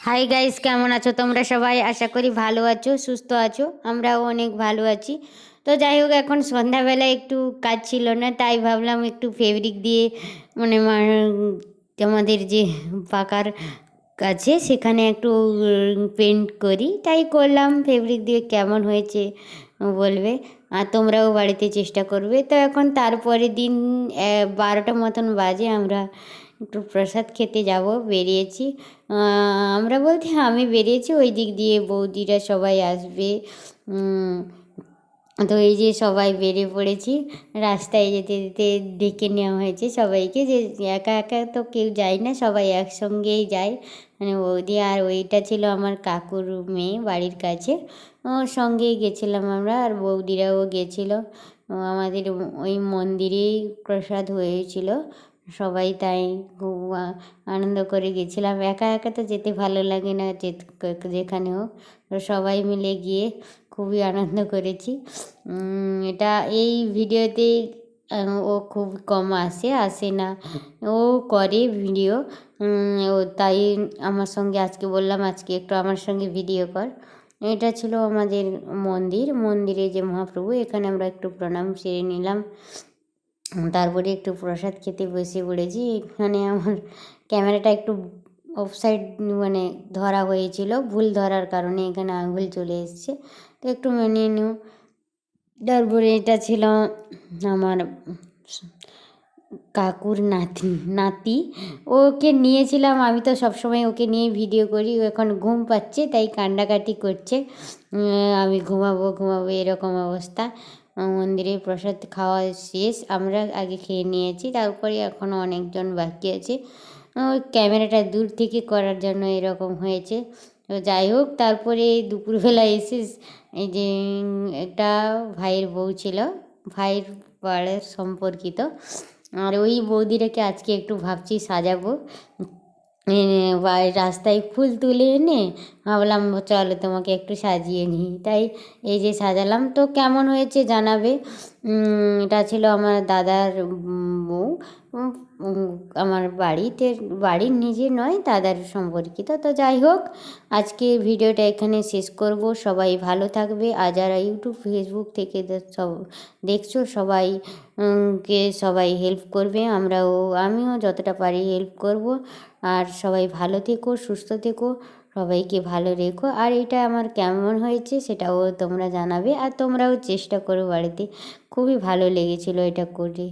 Hi guys কেমন আছো? তোমরা সবাই? আশা করি ভালো আছো, সুস্থ আছো। আমরাও অনেক ভালো আছি। তো যাই হোক, এখন সন্ধ্যাবেলা একটু কাজ ছিল না, তাই ভাবলাম একটু ফেব্রিক দিয়ে মানে আমাদের যে পাকার কাছে সেখানে একটু পেন্ট করি। তাই করলাম ফেব্রিক দিয়ে কেমন হয়েছে বলবে। আর তোমরাও বাড়িতে চেষ্টা করবে। তো এখন তারপরে দিন বারোটা মতন বাজে আমরা একটু প্রসাদ খেতে যাব, বেরিয়েছি। আমরা বলতে আমি বেরিয়েছি, ওই দিক দিয়ে বৌদিরা সবাই আসবে। তো এই যে সবাই বেরিয়ে পড়েছি, রাস্তায় যেতে যেতে ডেকে নেওয়া হয়েছে সবাইকে যে একা একা তো কেউ যায় না, সবাই একসঙ্গেই যায়। মানে বৌদি আর ওইটা ছিল আমার কাকুর মেয়ে বাড়ির কাছে। ওর সঙ্গেই গেছিলাম আমরা আর বৌদিরাও গেছিল। আমাদের ওই মন্দিরেই প্রসাদ হয়েছিল। সবাই তাই খুব আনন্দ করে গেছিলাম। একা একা তো যেতে ভালো লাগে না যেখানে হোক। সবাই মিলে গিয়ে খুবই আনন্দ করেছি। এটা এই ভিডিওতে ও খুব কম আসে আসে না। ও করে ভিডিও। ও তাই আমার সঙ্গে আজকে বললাম, আজকে একটু আমার সঙ্গে ভিডিও কর। এটা ছিল আমাদের মন্দির। মন্দিরে যে মহাপ্রভু, এখানে আমরা একটু প্রণাম সেরে নিলাম। তারপরে একটু প্রসাদ খেতে বসে পড়েছি। এখানে আমার ক্যামেরাটা একটু অফসাইড মানে ধরা হয়েছিল, ভুল ধরার কারণে এখানে আঙুল চলে এসছে। তো একটু মানিয়ে নিও। তারপরে এটা ছিল আমার কাকুর নাতি নাতি। ওকে নিয়েছিলাম, আমি তো সবসময় ওকে নিয়ে ভিডিও করি, ও এখন ঘুম পাচ্ছে, তাই কান্ডাকাটি করছে। আমি ঘুমাবো ঘুমাবো, এরকম অবস্থা। মন্দিরে প্রসাদ খাওয়া শেষ, আমরা আগে খেয়ে নিয়েছি, তারপরে এখনও অনেকজন বাকি আছে। ওই ক্যামেরাটা দূর থেকে করার জন্য এরকম হয়েছে। তো যাই হোক, তারপরে দুপুরবেলা এসে এই যে, একটা ভাইয়ের বউ ছিল, ভাইয়ের পাড়ের সম্পর্কিত। আর ওই বৌদিটাকে আজকে একটু ভাবছি সাজাবো। এনে বা রাস্তায় ফুল তুলে এনে ভাবলাম, চলো তোমাকে একটু সাজিয়ে নিই। তাই এই যে সাজালাম। তো কেমন হয়েছে জানাবে? এটা ছিল আমার দাদার বউ। আমার বাড়িতে, বাড়ির নিজে নয়, দাদার সম্পর্কিত। তো যাই হোক, আজকে ভিডিওটা এখানে শেষ করব। সবাই ভালো থাকবে। আর যারা ইউটিউব, ফেসবুক থেকে সব দেখছ, সবাই কে সবাই হেল্প করবে। আমরাও, আমিও যতটা পারি হেল্প করব। আর সবাই ভালো থেকো, সুস্থ থেকো, সবাইকে ভালো রেখো। আর এটা আমার কেমন হয়েছে সেটাও তোমরা জানাবে। আর তোমরাও চেষ্টা করো বাড়িতে। খুবই ভালো লেগেছিলো এটা করে।